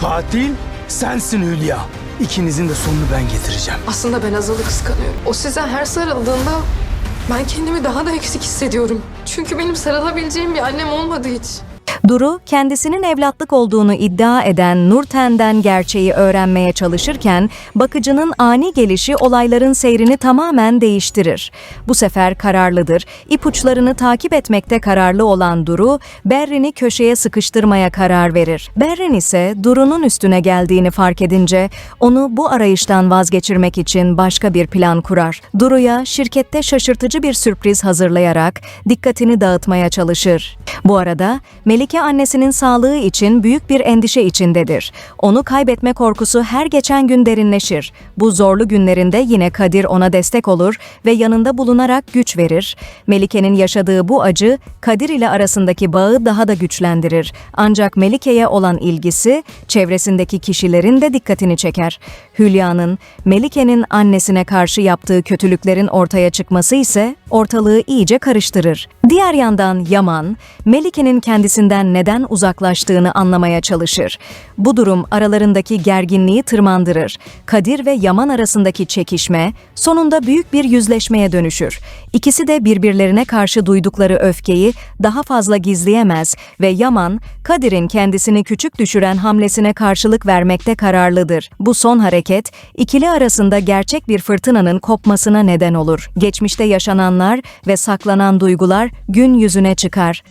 Katil sensin Hülya. İkinizin de sonunu ben getireceğim. Aslında ben Azal'ı kıskanıyorum. O size her sarıldığında ben kendimi daha da eksik hissediyorum. Çünkü benim sarılabileceğim bir annem olmadı hiç. Duru, kendisinin evlatlık olduğunu iddia eden Nurten'den gerçeği öğrenmeye çalışırken, bakıcının ani gelişi olayların seyrini tamamen değiştirir. Bu sefer kararlıdır, ipuçlarını takip etmekte kararlı olan Duru, Berrin'i köşeye sıkıştırmaya karar verir. Berrin ise Duru'nun üstüne geldiğini fark edince, onu bu arayıştan vazgeçirmek için başka bir plan kurar. Duru'ya şirkette şaşırtıcı bir sürpriz hazırlayarak dikkatini dağıtmaya çalışır. Bu arada Melike annesinin sağlığı için büyük bir endişe içindedir. Onu kaybetme korkusu her geçen gün derinleşir. Bu zorlu günlerinde yine Kadir ona destek olur ve yanında bulunarak güç verir. Melike'nin yaşadığı bu acı Kadir ile arasındaki bağı daha da güçlendirir. Ancak Melike'ye olan ilgisi çevresindeki kişilerin de dikkatini çeker. Hülya'nın Melike'nin annesine karşı yaptığı kötülüklerin ortaya çıkması ise ortalığı iyice karıştırır. Diğer yandan Yaman, Melike'nin kendisinden neden uzaklaştığını anlamaya çalışır. Bu durum aralarındaki gerginliği tırmandırır. Kadir ve Yaman arasındaki çekişme sonunda büyük bir yüzleşmeye dönüşür. İkisi de birbirlerine karşı duydukları öfkeyi daha fazla gizleyemez ve Yaman, Kadir'in kendisini küçük düşüren hamlesine karşılık vermekte kararlıdır. Bu son hareket, ikili arasında gerçek bir fırtınanın kopmasına neden olur. Geçmişte yaşananlar ve saklanan duygular gün yüzüne çıkar.